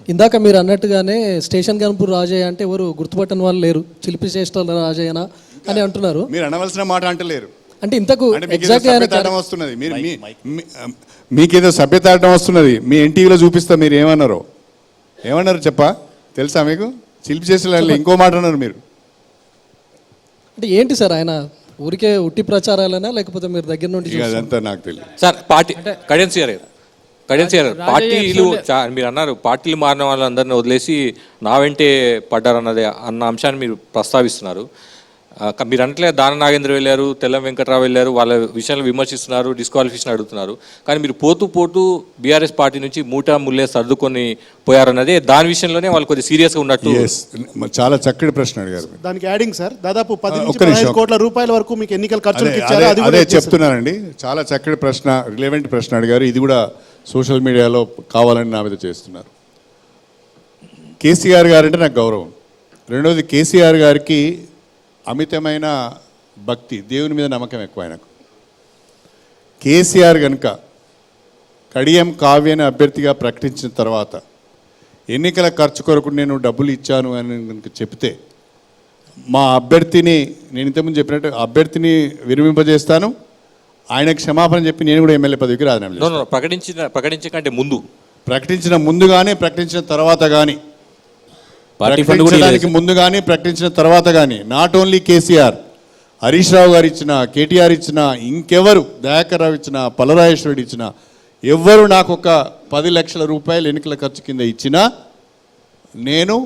ఇందాక మీరు అన్నట్టుగానే స్టేషన్ గన్పూర్ రాజయ్య అంటే ఎవరు గుర్తుపట్టని వాళ్ళు లేరు. చిలిపి చేష్టల రాజయ్యనా అని అంటున్నారు. మీరు అనవలసిన మాట అంటలేరు అంటే ఇంతకు వస్తున్నది. మీరు మీకేదో సభ్యత అడ్డం వస్తున్నది. మీ ఎన్టీవీలో చూపిస్తా మీరు ఏమన్నారో. ఏమన్నారు చెప్పా? తెలుసా మీకు? చిలిపి చేసిన ఇంకో మాట అన్నారు మీరు. అంటే ఏంటి సార్ ఆయన? ఊరికే ఉట్టి ప్రచారాలనా లేకపోతే మీరు దగ్గర నుండి? అదంతా నాకు తెలియదు సార్ పార్టీ కడెన్సీ గారు. కడెన్సీ గారు పార్టీలు మీరు అన్నారు పార్టీలు మారిన వాళ్ళందరినీ వదిలేసి నా వెంటే పడ్డారన్నది అన్న అంశాన్ని మీరు ప్రస్తావిస్తున్నారు. మీరు అనట్లే దాన నాగేంద్ర వెళ్ళారు తెల్లం వెంకట్రావు వెళ్ళారు వాళ్ళ విషయాలు విమర్శిస్తున్నారు డిస్క్వాలిఫికేషన్ అడుగుతున్నారు. కానీ మీరు పోతూ పోతూ బీఆర్ఎస్ పార్టీ నుంచి మూటా ముల్లే సర్దుకొని పోయారన్నదే దాని విషయంలోనే వాళ్ళు కొద్దిగా సీరియస్గా ఉన్నట్టు చాలా చక్కటి ప్రశ్న అడిగారు దానికి యాడింగ్ సార్. దాదాపు పది కోట్ల రూపాయల వరకు మీకు ఎన్నికల అదే కూడా ఇచ్చేసారు. చెప్తున్నానండి. చాలా చక్కటి ప్రశ్న రిలవెంట్ ప్రశ్న అడిగారు. ఇది కూడా సోషల్ మీడియాలో కావాలని నా మీద చేస్తున్నారు. కేసీఆర్ గారంటే నాకు గౌరవం. రెండవది కేసీఆర్ గారికి అమితమైన భక్తి దేవుని మీద నమ్మకం ఎక్కువ ఆయనకు. కేసీఆర్ కనుక కడియం కావ్యని అభ్యర్థిగా ప్రకటించిన తర్వాత ఎన్నికల ఖర్చు కొరకు నేను డబ్బులు ఇచ్చాను అని కనుక చెప్తే మా అభ్యర్థిని నేను ఇంతకుముందు చెప్పినట్టు అభ్యర్థిని విరమింపజేస్తాను ఆయన క్షమాపణ చెప్పి నేను కూడా ఎమ్మెల్యే పదవికి రాజీనామా ప్రకటించిన ప్రకటించే కంటే ముందు. ప్రకటించిన ముందు కానీ ప్రకటించిన తర్వాత కానీ ప్రకటించడానికి ముందు కానీ ప్రకటించిన తర్వాత కానీ నాట్ ఓన్లీ కేసీఆర్ హరీష్ రావు గారు ఇచ్చిన కేటీఆర్ ఇచ్చిన ఇంకెవరు దయాకర్ రావు ఇచ్చిన పలరాజేశ్వరుడు ఇచ్చిన ఎవ్వరు నాకు ఒక పది లక్షల రూపాయలు ఎన్నికల ఖర్చు కింద ఇచ్చినా నేను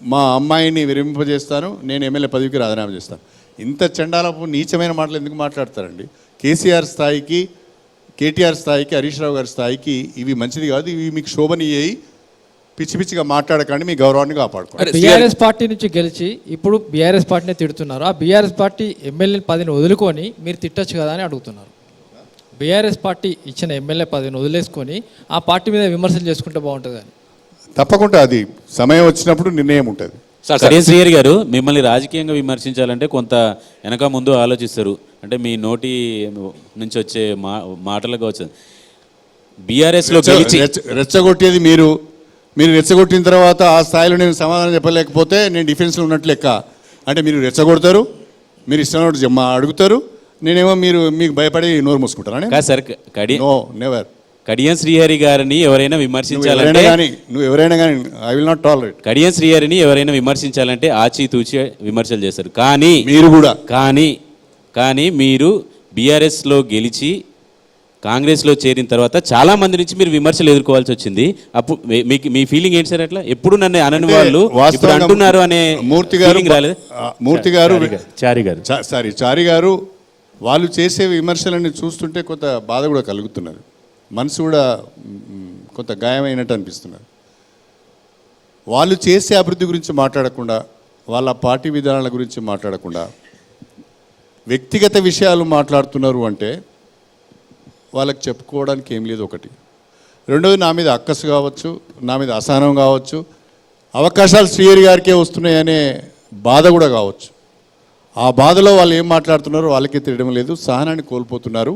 మా అమ్మాయిని విరమింపజేస్తాను నేను ఎమ్మెల్యే పదవికి రాజీనామా చేస్తాను. ఇంత చండాలపు నీచమైన మాటలు ఎందుకు మాట్లాడతారండి? కేసీఆర్ స్థాయికి కేటీఆర్ స్థాయికి హరీష్ రావు గారి స్థాయికి ఇవి మంచిది కాదు. ఇవి మీకు శోభనీయాయి పిచ్చి పిచ్చిగా మాట్లాడకండి మీ గౌరవాన్ని కాపాడుకోండి. బీఆర్ఎస్ పార్టీ నుంచి గెలిచి ఇప్పుడు బీఆర్ఎస్ పార్టీని తిడుతున్నారు. ఆ బీఆర్ఎస్ పార్టీ ఎమ్మెల్యే పదిని వదులుకొని మీరు తిట్టొచ్చు కదా అని అడుగుతున్నారు. బీఆర్ఎస్ పార్టీ ఇచ్చిన ఎమ్మెల్యే పదిని వదిలేసుకొని ఆ పార్టీ మీద విమర్శలు చేసుకుంటే బాగుంటుంది అని తప్పకుండా అది సమయం వచ్చినప్పుడు నిర్ణయం ఉంటుంది. సార్ శ్రీహరి గారు మిమ్మల్ని రాజకీయంగా విమర్శించాలంటే కొంత వెనక ముందు ఆలోచిస్తారు. అంటే మీ నోటి నుంచి వచ్చే మా మాటలకు వచ్చి బీఆర్ఎస్లో గెలిచి రెచ్చగొట్టేది మీరు. మీరు రెచ్చగొట్టిన తర్వాత ఆ స్థాయిలో నేను సమాధానం చెప్పలేకపోతే నేను డిఫెన్స్లో ఉన్నట్లు లెక్క. అంటే మీరు రెచ్చగొడతారు మీరు ఇష్టం మా అడుగుతారు. నేనేమో మీరు మీకు భయపడి నోరు మూసుకుంటారా కాదు సార్ కడి నో నెవర్ కడియం శ్రీహరి గారిని ఎవరైనా విమర్శించాలంటే కానీ నువ్వు ఎవరైనా కానీ I will not tolerate Kadiyam శ్రీహరిని ఎవరైనా విమర్శించాలంటే ఆచితూచి విమర్శలు చేస్తారు. కానీ మీరు కూడా. కానీ కానీ మీరు బీఆర్ఎస్లో గెలిచి కాంగ్రెస్లో చేరిన తర్వాత చాలా మంది నుంచి మీరు విమర్శలు ఎదుర్కోవాల్సి వచ్చింది. అప్పుడు మీ- మీకు మీ ఫీలింగ్ ఏంటి సార్ అట్లా? ఎప్పుడు నన్ను అనని వాళ్ళు ఇప్పుడు అంటున్నారు అనే మూర్తి గారు రాలేదు? మూర్తి గారు చారి గారు. చా- సారీ చారి గారు వాళ్ళు చేసే విమర్శలన్నీ చూస్తుంటే కొంత బాధ కూడా కలుగుతున్నది. మనసు కూడా కొంత గాయమైనట్టు అనిపిస్తున్నారు వాళ్ళు చేసే అభివృద్ధి గురించి మాట్లాడకుండా వాళ్ళ పార్టీ విధానాల గురించి మాట్లాడకుండా వ్యక్తిగత విషయాలు మాట్లాడుతున్నారు అంటే వాళ్ళకి చెప్పుకోవడానికి ఏం లేదు ఒకటి. రెండోది నా మీద అక్కసు కావచ్చు నా మీద అసహనం కావచ్చు అవకాశాలు శ్రీహరి గారికే వస్తున్నాయనే బాధ కూడా కావచ్చు. ఆ బాధలో వాళ్ళు ఏం మాట్లాడుతున్నారో వాళ్ళకే తెలియడం లేదు సహనాన్ని కోల్పోతున్నారు.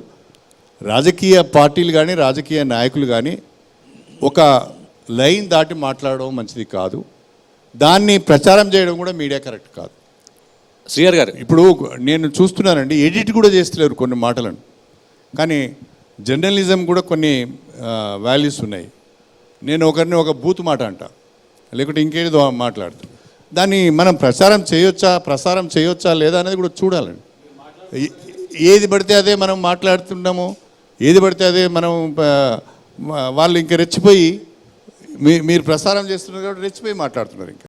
రాజకీయ పార్టీలు కానీ రాజకీయ నాయకులు కానీ ఒక లైన్ దాటి మాట్లాడడం మంచిది కాదు. దాన్ని ప్రచారం చేయడం కూడా మీడియా కరెక్ట్ కాదు. శ్రీహర్ గారు. ఇప్పుడు నేను చూస్తున్నానండి ఎడిట్ కూడా చేస్తలేరు కొన్ని మాటలను. కానీ జర్నలిజం కూడా కొన్ని వాల్యూస్ ఉన్నాయి. నేను ఒకరిని ఒక బూత్ మాట అంట లేకుంటే ఇంకేదో మాట్లాడుతా. దాన్ని మనం ప్రచారం చేయొచ్చా ప్రసారం చేయొచ్చా లేదా అనేది కూడా చూడాలండి. ఏది పడితే అదే మనం మాట్లాడుతున్నాము ఏది పడితే అదే మనం వాళ్ళు ఇంకా రెచ్చిపోయి మీ మీరు ప్రసారం చేస్తున్నారు కాబట్టి రెచ్చిపోయి మాట్లాడుతున్నారు ఇంకా.